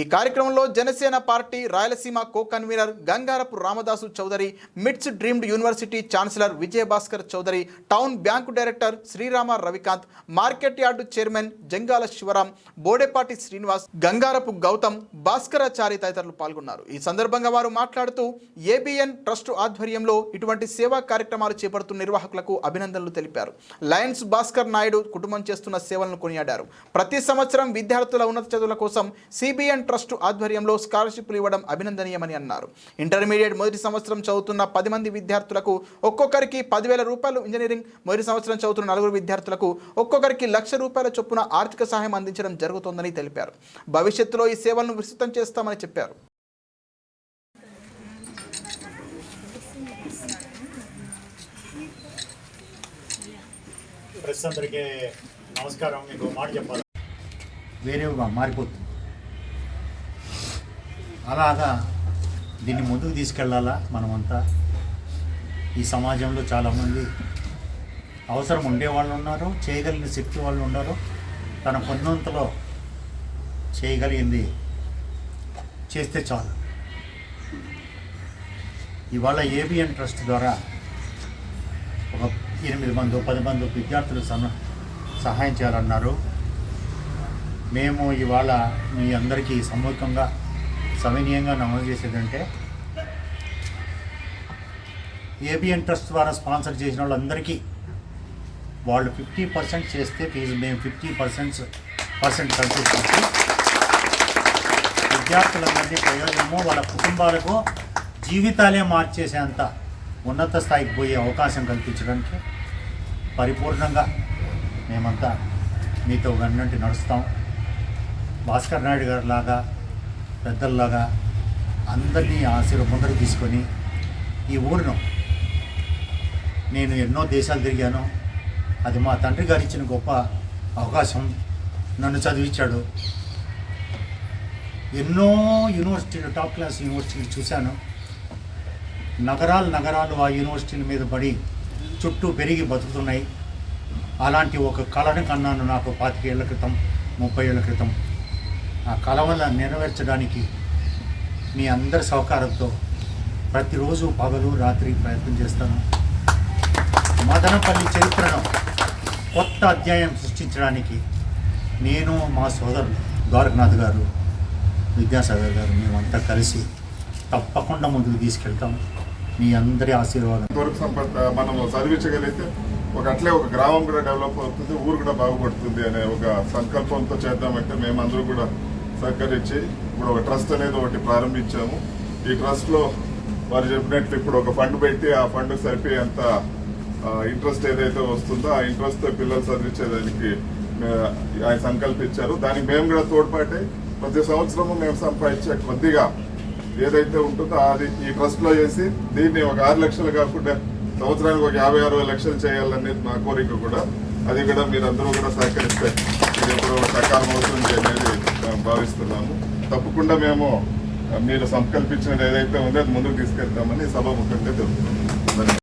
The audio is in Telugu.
ఈ కార్యక్రమంలో Janasena party Rayalaseema co convener Gangarapu Ramadasu Chowdary MITS deemed university chancellor Vijayabhaskar Chowdary town bank director Srirama Ravikanth market yard chairman Jangala Sivaram Bodepati Srinivas Gangarapu Gautam Bhaskarachari తదితరులు పాల్గొన్నారు. ఈ సందర్భంగా వారు మాట్లాడుతూ ఏబిఎన్ ట్రస్ట్ ఆధ్వర్యంలో ఇటువంటి సేవా కార్యక్రమాలు చేపడుతున్న నిర్వాహకులకు అభినందనలు తెలిపారు. లయన్స్ భాస్కర్ నాయుడు కుటుంబం చేస్తున్న సేవలను కొనియాడారు. ప్రతి సంవత్సరం విద్యార్థుల ఉన్నత చదువుల కోసం సిబిఎన్ ట్రస్ట్ ఆధ్వర్యంలో స్కాలర్షిప్లు ఇవ్వడం అభినందనీయమని అన్నారు. ఇంటర్మీడియట్ మొదటి సంవత్సరం చదువుతున్న పది మంది విద్యార్థులకు ఒక్కొక్కరికి పదివేల రూపాయలు ఇంజనీరింగ్ మొదటి సంవత్సరం చదువుతున్న నలుగురు విద్యార్థులకు ఒక్కొక్కరికి లక్ష రూపాయల చొప్పున ఆర్థిక సహాయం అందించడం జరుగుతోందని తెలిపారు. భవిష్యత్తులో ఈ సేవలను విస్తృతం చేస్తామని చెప్పారు. ప్రెస్ అందరికీ నమస్కారం. మీకు మాట చెప్పాలి? వేరేగా మారిపోతుంది. అలాగా దీన్ని ముందుకు తీసుకెళ్ళాలా మనమంతా? ఈ సమాజంలో చాలామంది అవసరం ఉండేవాళ్ళు ఉన్నారు చేయగలిగిన శక్తి వాళ్ళు ఉన్నారు. తన పొందంతలో చేయగలిగింది చేస్తే చాలు. ఇవాళ ఏబిఎన్ ట్రస్ట్ ద్వారా ఒక ఎనిమిది మంది పది మంది విద్యార్థులు సమ సహాయం చేయాలన్నారు. మేము ఇవాళ మీ అందరికీ సమూహంగా సవినీయంగా నమోదు చేసేదంటే ఏబిఎన్ ట్రస్ట్ ద్వారా స్పాన్సర్ చేసిన వాళ్ళందరికీ వాళ్ళు ఫిఫ్టీ పర్సెంట్ చేస్తే ఫీజు మేము ఫిఫ్టీ పర్సెంట్ పర్సెంట్ కల్పిస్తాము విద్యార్థులందరినీ ప్రయోజనము వాళ్ళ కుటుంబాలకు జీవితాలే మార్చేసేంత ఉన్నత స్థాయికి పోయే అవకాశం కల్పించడానికి పరిపూర్ణంగా మేమంతా మీతో వెన్నంటి నడుస్తాం. భాస్కర్ నాయుడు గారు లాగా పెద్దల్లాగా అందరినీ ఆశీర్వ ముందరికి తీసుకొని ఈ ఊరిను నేను ఎన్నో దేశాలు తిరిగాను. అది మా తండ్రి గారు ఇచ్చిన గొప్ప అవకాశం. నన్ను చదివించాడు. ఎన్నో యూనివర్సిటీలు టాప్ క్లాస్ యూనివర్సిటీలు చూశాను. నగరాలు నగరాలు ఆ యూనివర్సిటీల మీద పడి చుట్టూ పెరిగి బతుకుతున్నాయి. అలాంటి ఒక కళను కన్నాను నాకు పాతిక ఏళ్ళ క్రితం ముప్పై ఏళ్ళ క్రితం. ఆ కలవలను నెరవేర్చడానికి మీ అందరి సహకారంతో ప్రతిరోజు పగలు రాత్రి ప్రయత్నం చేస్తాను. మదనపల్లి చరిత్రను కొత్త అధ్యాయం సృష్టించడానికి నేను మా సోదరులు ద్వారకనాథ్ గారు విద్యాసాగర్ గారు మేమంతా కలిసి తప్పకుండా ముందుకు తీసుకెళ్తాం. మీ అందరి ఆశీర్వాదం. మనం చదివించగలిగితే ఒక అట్లే ఒక గ్రామం కూడా డెవలప్ అవుతుంది ఊరు కూడా బాగుపడుతుంది అనే ఒక సంకల్పంతో చేద్దామంటే మేము అందరూ కూడా సహకరించి ఇప్పుడు ఒక ట్రస్ట్ అనేది ఒకటి ప్రారంభించాము. ఈ ట్రస్ట్లో వారు చెప్పినట్లు ఇప్పుడు ఒక ఫండ్ పెట్టి ఆ ఫండ్ సరిపోయేంత ఇంట్రెస్ట్ ఏదైతే వస్తుందో ఆ ఇంట్రెస్ట్తో పిల్లలు చదివించేదానికి ఆయన సంకల్పించారు. దానికి మేము కూడా తోడ్పాటే. ప్రతి సంవత్సరము మేము సంపాదించే కొద్దిగా ఏదైతే ఉంటుందో అది ఈ ట్రస్ట్లో చేసి దీన్ని ఒక ఆరు లక్షలు కాకుండా సంవత్సరానికి ఒక యాభై అరవై లక్షలు చేయాలనేది మా కోరిక కూడా. అది కూడా మీరందరూ కూడా సహకరిస్తే ఇది ఇప్పుడు సకాలం అవుతుంది అనేది భావిస్తున్నాము. తప్పకుండా మేము మీరు సంకల్పించినది ఏదైతే ఉందో అది ముందుకు తీసుకెళ్తామని సభాముఖంగా తెలుపుతున్నాము